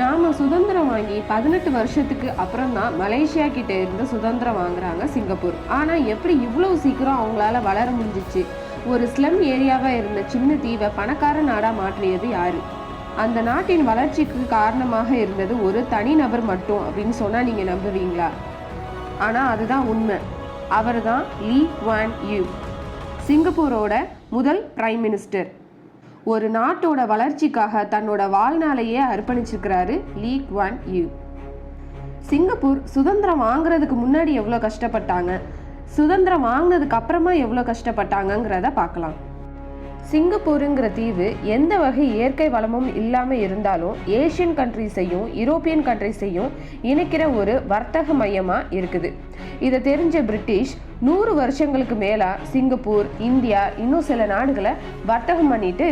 நாம் சுதந்திரம் வாங்கி பதினெட்டு வருஷத்துக்கு அப்புறம் தான் மலேசியா கிட்டே இருந்து சுதந்திரம் வாங்குறாங்க சிங்கப்பூர். ஆனால் எப்படி இவ்வளோ சீக்கிரம் அவங்களால வளர முடிஞ்சிச்சு? ஒரு ஸ்லம் ஏரியாவாக இருந்த சின்ன தீவை பணக்கார நாடாக மாற்றியது யாரு? அந்த நாட்டின் வளர்ச்சிக்கு காரணமாக இருந்தது ஒரு தனிநபர் மட்டும் அப்படின்னு சொன்னால் நீங்கள் நம்புவீங்களா? ஆனால் அதுதான் உண்மை. அவர் தான் லீ வான் யூ. சிங்கப்பூரோட முதல் பிரைம் மினிஸ்டர். ஒரு நாட்டோட வளர்ச்சிக்காக தன்னோட வாழ்நாளையே அர்ப்பணிச்சிருக்கிறாரு லீக் ஒன் யூ. சிங்கப்பூர் சுதந்திரம் வாங்குறதுக்கு முன்னாடி எவ்வளோ கஷ்டப்பட்டாங்க? சுதந்திரம் வாங்கினதுக்கு அப்புறமா எவ்வளோ கஷ்டப்பட்டாங்கங்கிறத பார்க்கலாம். சிங்கப்பூருங்கிற தீவு எந்த வகை இயற்கை வளமும் இல்லாமல் இருந்தாலும் ஏஷியன் கண்ட்ரிஸையும் யூரோப்பியன் கண்ட்ரிஸையும் இணைக்கிற ஒரு வர்த்தக மையமாக இருக்குது. இதை தெரிஞ்ச பிரிட்டிஷ் நூறு வருஷங்களுக்கு மேலாக சிங்கப்பூர் இந்தியா இன்னும் சில நாடுகளை வர்த்தகம் பண்ணிட்டு